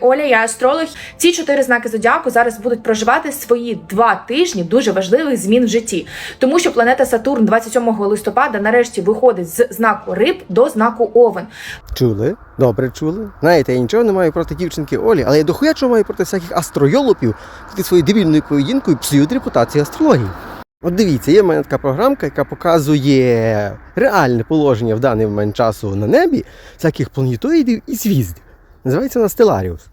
Оля, я астролог. Ці чотири знаки зодіаку зараз будуть проживати свої два тижні дуже важливих змін в житті, тому що планета Сатурн 27 листопада нарешті виходить з знаку риб до знаку Овен. Чули? Добре чули. Знаєте, я нічого не маю проти дівчинки Олі, але я дохуя чого маю проти всяких астройолопів, які своєю дебільною поведінкою псують репутацію астрології. От дивіться, є в мене така програмка, яка показує реальне положення в даний момент часу на небі всяких планетоїдів і звізд. Називається вона Стеларіус.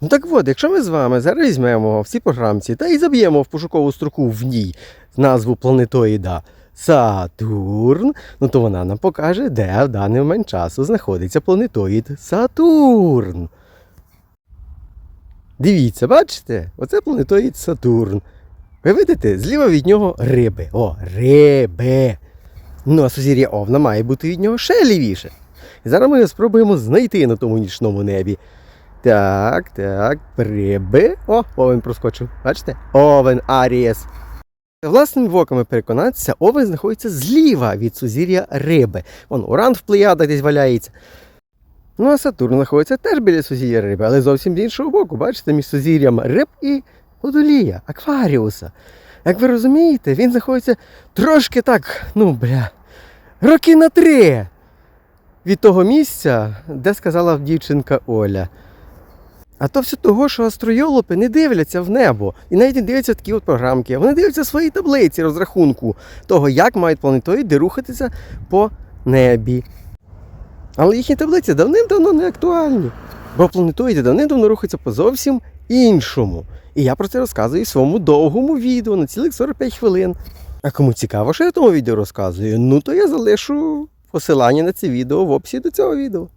Ну так от, якщо ми з вами зараз візьмемо в цій програмці та і заб'ємо в пошукову строку в ній назву планетоїда Сатурн, ну то вона нам покаже, де в даний момент часу знаходиться планетоїд Сатурн. Дивіться, бачите? Оце планетоїд Сатурн. Ви видите, зліва від нього риби. О, риби. Ну, а сузір'я Овна має бути від нього ще лівіше. І зараз ми спробуємо знайти на тому нічному небі. Так, так, риби. О, овен проскочив. Бачите? Овен Арієс. Власними воками переконатися, овен знаходиться зліва від сузір'я риби. Вон уран в плеядах десь валяється. Ну, а Сатурн знаходиться теж біля сузір'я риби, але зовсім з іншого боку. Бачите, між сузір'ям риб і водолія, акваріуса. Як ви розумієте, він знаходиться трошки так, ну, бля, роки на три від того місця, де сказала дівчинка Оля. А то все того, що астройолопи не дивляться в небо і навіть не дивляться такі от програмки. Вони дивляться свої таблиці розрахунку того, як мають планетоїди рухатися по небі. Але їхні таблиці давним-давно не актуальні. Бо планетоїди давним-давно рухаються по зовсім іншому. І я про це розказую в своєму довгому відео на цілих 45 хвилин. А кому цікаво, що я в тому відео розказую, ну то я залишу посилання на це відео в описі до цього відео.